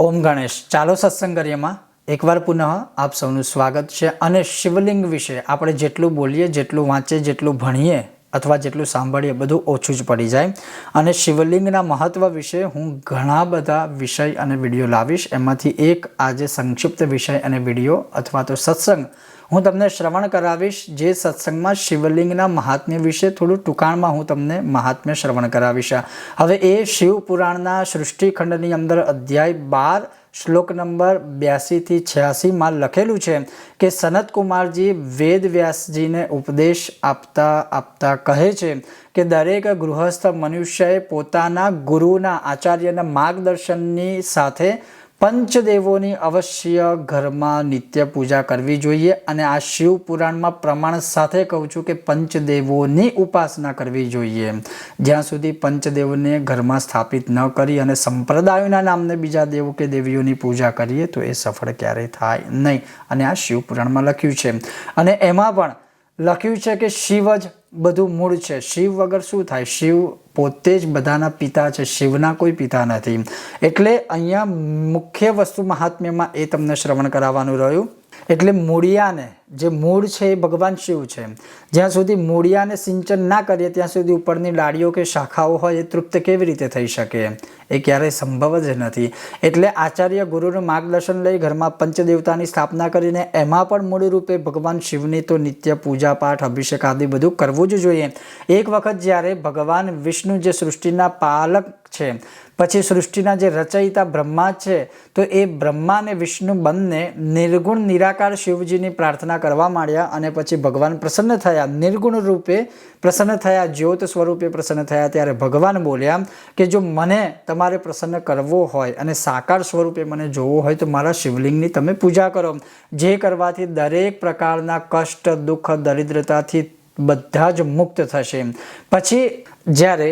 ઓમ ગણેશ, ચાલો સત્સંગ કરીએમાં એકવાર પુનઃ આપ સૌનું સ્વાગત છે. અને શિવલિંગ વિશે આપણે જેટલું બોલીએ, જેટલું વાંચીએ, જેટલું ભણીએ અથવા જેટલું સાંભળીએ, બધું ઓછું જ પડી જાય. અને શિવલિંગના મહત્ત્વ વિશે હું ઘણા બધા વિષય અને વીડિયો લાવીશ. એમાંથી એક આજે સંક્ષિપ્ત વિષય અને વીડિયો અથવા તો સત્સંગ હું તમને શ્રવણ કરાવીશ જે સત્સંગમાં શિવલિંગના મહાત્મ્ય વિશે થોડું ટૂંકાણમાં હું તમને મહાત્મ્ય શ્રવણ કરાવીશ. હવે એ શિવ પુરાણના સૃષ્ટિખંડની અંદર અધ્યાય બાર, શ્લોક નંબર બ્યાસીથી છ્યાસીમાં લખેલું છે કે સનત કુમારજી વેદ વ્યાસજીને ઉપદેશ આપતા આપતા કહે છે કે દરેક ગૃહસ્થ મનુષ્યએ પોતાના ગુરુના આચાર્યના માર્ગદર્શનની સાથે પંચદેવોની અવશ્ય ઘરમાં નિત્ય પૂજા કરવી જોઈએ અને આ શિવ પુરાણમાં પ્રમાણ સાથે કહું છું કે પંચદેવોની ઉપાસના કરવી જોઈએ. જ્યાં સુધી પંચદેવોને ઘરમાં સ્થાપિત ન કરી અને સંપ્રદાયોના નામને બીજા દેવો કે દેવીઓની પૂજા કરીએ તો એ સફળ ક્યારેય થાય નહીં. અને આ શિવ પુરાણમાં લખ્યું છે. અને એમાં પણ લખ્યું છે કે શિવ જ બધું મૂળ છે. શિવ વગર શું થાય? શિવ પોતે જ બધાના પિતા છે. શિવના કોઈ પિતા નથી. એટલે અહીંયા મુખ્ય વસ્તુ મહાત્મ્યમાં એ તમને શ્રવણ કરાવવાનું રહ્યું. એટલે મૂળિયાને જે મૂળ છે એ ભગવાન શિવ છે. જ્યાં સુધી મૂળિયાને સિંચન ના કરીએ, ત્યાં સુધી ઉપરની ડાળીઓ કે શાખાઓ હોય એ તૃપ્ત કેવી રીતે થઈ શકે? એ ક્યારેય સંભવ જ નથી. એટલે આચાર્ય ગુરુનું માર્ગદર્શન લઈ ઘરમાં પંચદેવતાની સ્થાપના કરીને એમાં પણ મૂળ રૂપે ભગવાન શિવની તો નિત્ય પૂજા પાઠ, અભિષેક આદિ બધું કરવું જ જોઈએ. એક વખત જ્યારે ભગવાન વિષ્ણુ જે સૃષ્ટિના પાલક છે, પછી સૃષ્ટિના જે રચયિતા બ્રહ્મા છે, તો એ બ્રહ્મા અને વિષ્ણુ બંને નિર્ગુણ નિરાકાર શિવજીની પ્રાર્થના કરવા માંડ્યા અને પછી ભગવાન પ્રસન્ન થયા. નિર્ગુણ રૂપે પ્રસન્ન થયા, જ્યોત સ્વરૂપે પ્રસન્ન થયા, ત્યારે ભગવાન બોલ્યા કે જો મને તમારે પ્રસન્ન કરવો હોય અને સાકાર સ્વરૂપે મને જોવો હોય તો મારા શિવલિંગની તમે પૂજા કરો. જે કરવાથી દરેક પ્રકારના કષ્ટ, દુઃખ, દરિદ્રતાથી બધા જ મુક્ત થશે. પછી જ્યારે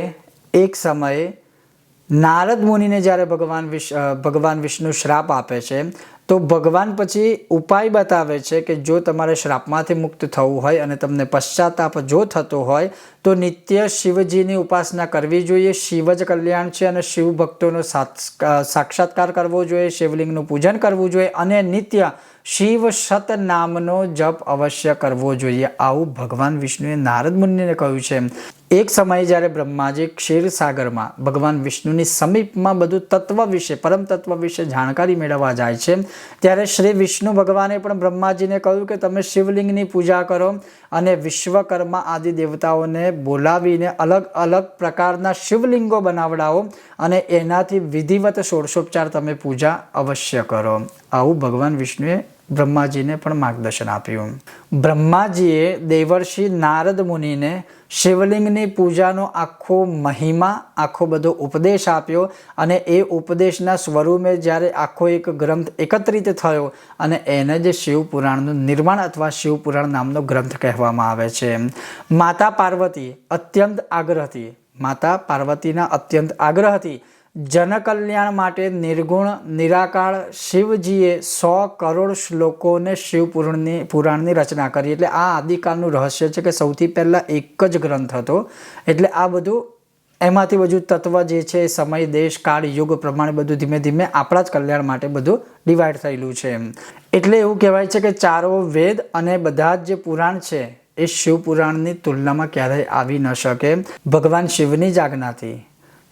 એક સમયે નારદ મુનિને જ્યારે ભગવાન વિશ ભગવાન વિષ્ણુ શ્રાપ આપે છે તો ભગવાન પછી ઉપાય બતાવે છે કે જો તમારે શ્રાપમાંથી મુક્ત થવું હોય અને તમને પશ્ચાતાપ જો થતો હોય, તો નિત્ય શિવજીની ઉપાસના કરવી જોઈએ. શિવ જ કલ્યાણ છે અને શિવ ભક્તોનો સાક્ષાત્કાર કરવો જોઈએ, શિવલિંગનું પૂજન કરવું જોઈએ અને નિત્ય શિવ સત નામનો જપ અવશ્ય કરવો જોઈએ. આવું ભગવાન વિષ્ણુએ નારદ મુનિને કહ્યું છે. એક સમયે જ્યારે બ્રહ્માજી ક્ષીરસાગરમાં ભગવાન વિષ્ણુની સમીપમાં બધું તત્વ વિશે, પરમ તત્વ વિશે જાણકારી મેળવવા જાય છે, ત્યારે શ્રી વિષ્ણુ ભગવાને પણ બ્રહ્માજીને કહ્યું કે તમે શિવલિંગની પૂજા કરો અને વિશ્વકર્મા આદિ દેવતાઓને બોલાવીને અલગ અલગ પ્રકારના શિવલિંગો બનાવડાવો અને એનાથી વિધિવત ષોડશોપચાર તમે પૂજા અવશ્ય કરો. આવું ભગવાન વિષ્ણુએ બ્રહ્માજીને પણ માર્ગદર્શન આપ્યું. બ્રહ્માજીએ દેવર્ષિ નારદ મુનિને શિવલિંગની પૂજાનો આખો મહિમા, આખો બધો ઉપદેશ આપ્યો અને એ ઉપદેશના સ્વરૂપે જ્યારે આખો એક ગ્રંથ એકત્રિત થયો અને એને જ શિવપુરાણનું નિર્માણ અથવા શિવપુરાણ નામનો ગ્રંથ કહેવામાં આવે છે. માતા પાર્વતી અત્યંત આગ્રહથી, માતા પાર્વતીના અત્યંત આગ્રહથી જનકલ્યાણ માટે નિર્ગુણ, નિરાકાર શિવજીએ સો કરોડ શ્લોકોને શિવ પુરાણની પુરાણની રચના કરી. એટલે આ આદિકાળનું રહસ્ય છે કે સૌથી પહેલાં એક જ ગ્રંથ હતો. એટલે આ બધું એમાંથી બધું તત્વ જે છે, સમય, દેશ, કાળ, યુગ પ્રમાણે બધું ધીમે ધીમે આપણા જ કલ્યાણ માટે બધું ડિવાઈડ થયેલું છે એટલે એવું કહેવાય છે કે ચારો વેદ અને બધા જ જે પુરાણ છે, એ શિવ પુરાણની તુલનામાં ક્યારેય આવી ન શકે. ભગવાન શિવની જ આજ્ઞાથી.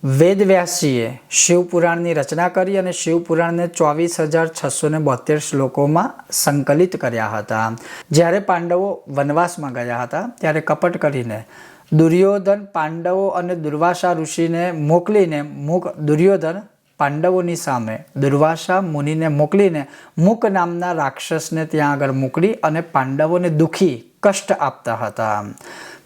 વેદ શિવપુરાણની શિવ પુરાણની રચના કરી અને શિવ પુરાણને ચોવીસ હજાર છસો ને બોતેર શ્લોકોમાં સંકલિત કર્યા હતા. જ્યારે પાંડવો વનવાસમાં ગયા હતા, ત્યારે કપટ કરીને દુર્યોધન પાંડવો અને દુર્વાસા ઋષિને મોકલીને મુક, દુર્યોધન પાંડવોની સામે, દુર્વાસા મુનિને મોકલીને મુક નામના રાક્ષસને ત્યાં આગળ મોકલી અને પાંડવોને દુઃખી, કષ્ટ આપતા હતા.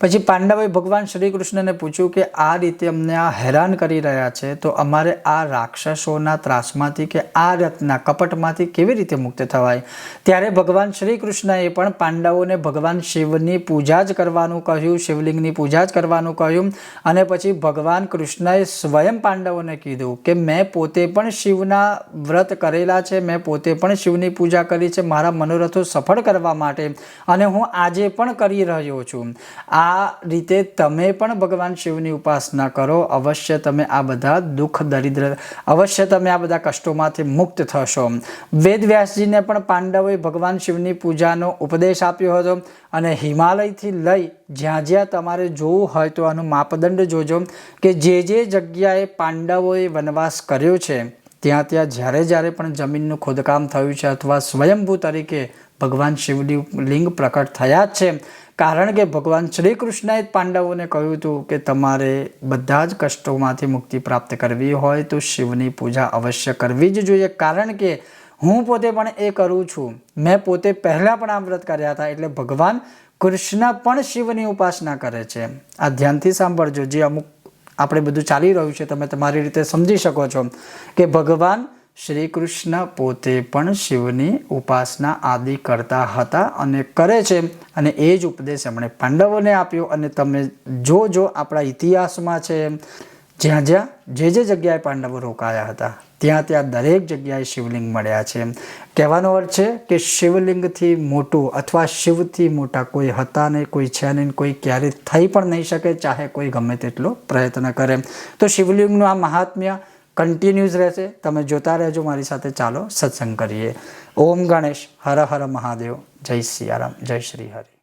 પછી પાંડવોએ ભગવાન શ્રી કૃષ્ણને પૂછ્યું કે આ રીતે અમને આ હેરાન કરી રહ્યા છે, તો અમારે આ રાક્ષસોના ત્રાસમાંથી કે આ રતના કપટમાંથી કેવી રીતે મુક્ત થવાય? ત્યારે ભગવાન શ્રી કૃષ્ણએ પણ પાંડવોને ભગવાન શિવની પૂજા જ કરવાનું કહ્યું, શિવલિંગની પૂજા જ કરવાનું કહ્યું અને પછી ભગવાન કૃષ્ણએ સ્વયં પાંડવોને કીધું કે મેં પોતે પણ શિવના વ્રત કરેલા છે, મેં પોતે પણ શિવની પૂજા કરી છે, મારા મનોરથો સફળ કરવા માટે અને હું આજે પણ કરી રહ્યો છું. આ આ રીતે તમે પણ ભગવાન શિવની ઉપાસના કરો. અવશ્ય તમે આ બધા દુઃખ, દરિદ્ર, અવશ્ય તમે આ બધા કષ્ટોમાંથી મુક્ત થશો. વેદ વ્યાસજીને પણ પાંડવોએ ભગવાન શિવની પૂજાનો ઉપદેશ આપ્યો હતો અને હિમાલયથી લઈ જ્યાં જ્યાં તમારે જોવું હોય તો આનું માપદંડ જોજો કે જે જે જગ્યાએ પાંડવોએ વનવાસ કર્યો છે, ત્યાં ત્યાં જ્યારે જ્યારે પણ જમીનનું ખોદકામ થયું છે અથવા સ્વયંભૂ તરીકે ભગવાન શિવની લિંગ પ્રકટ થયા જ છે કારણ કે ભગવાન શ્રી કૃષ્ણએ પાંડવોને કહ્યું હતું કે તમારે બધા જ કષ્ટોમાંથી મુક્તિ પ્રાપ્ત કરવી હોય તો શિવની પૂજા અવશ્ય કરવી જ જોઈએ. કારણ કે હું પોતે પણ એ કરું છું. મેં પોતે પહેલાં પણ આ વ્રત કર્યા હતા એટલે ભગવાન કૃષ્ણ પણ શિવની ઉપાસના કરે છે. આ ધ્યાનથી સાંભળજો. જે અમુક આપણે બધું ચાલી રહ્યું છે, તમે તમારી રીતે સમજી શકો છો કે ભગવાન શ્રી કૃષ્ણ પોતે પણ શિવની ઉપાસના આદિ કરતા હતા અને કરે છે. અને એ જ ઉપદેશ એમણે પાંડવોને આપ્યો અને તમે જો જો આપણા ઇતિહાસમાં છે, જ્યાં જ્યાં, જે જે જગ્યાએ પાંડવો રોકાયા હતા, ત્યાં ત્યાં દરેક જગ્યાએ શિવલિંગ મળ્યા છે. કહેવાનો અર્થ છે કે શિવલિંગથી મોટું અથવા શિવથી મોટા કોઈ હતા નહીં, કોઈ છે નહીં, કોઈ ક્યારેય થઈ પણ નહીં શકે, ચાહે કોઈ ગમે તેટલો પ્રયત્ન કરે. તો શિવલિંગનું આ મહાત્મ્ય કન્ટિન્યુઝ રહેશે. તમે જોતા રહેજો. મારી સાથે ચાલો સત્સંગ કરીએ. ઓમ ગણેશ. હર હર મહાદેવ. જય સિયારામ. જય શ્રી હરિ.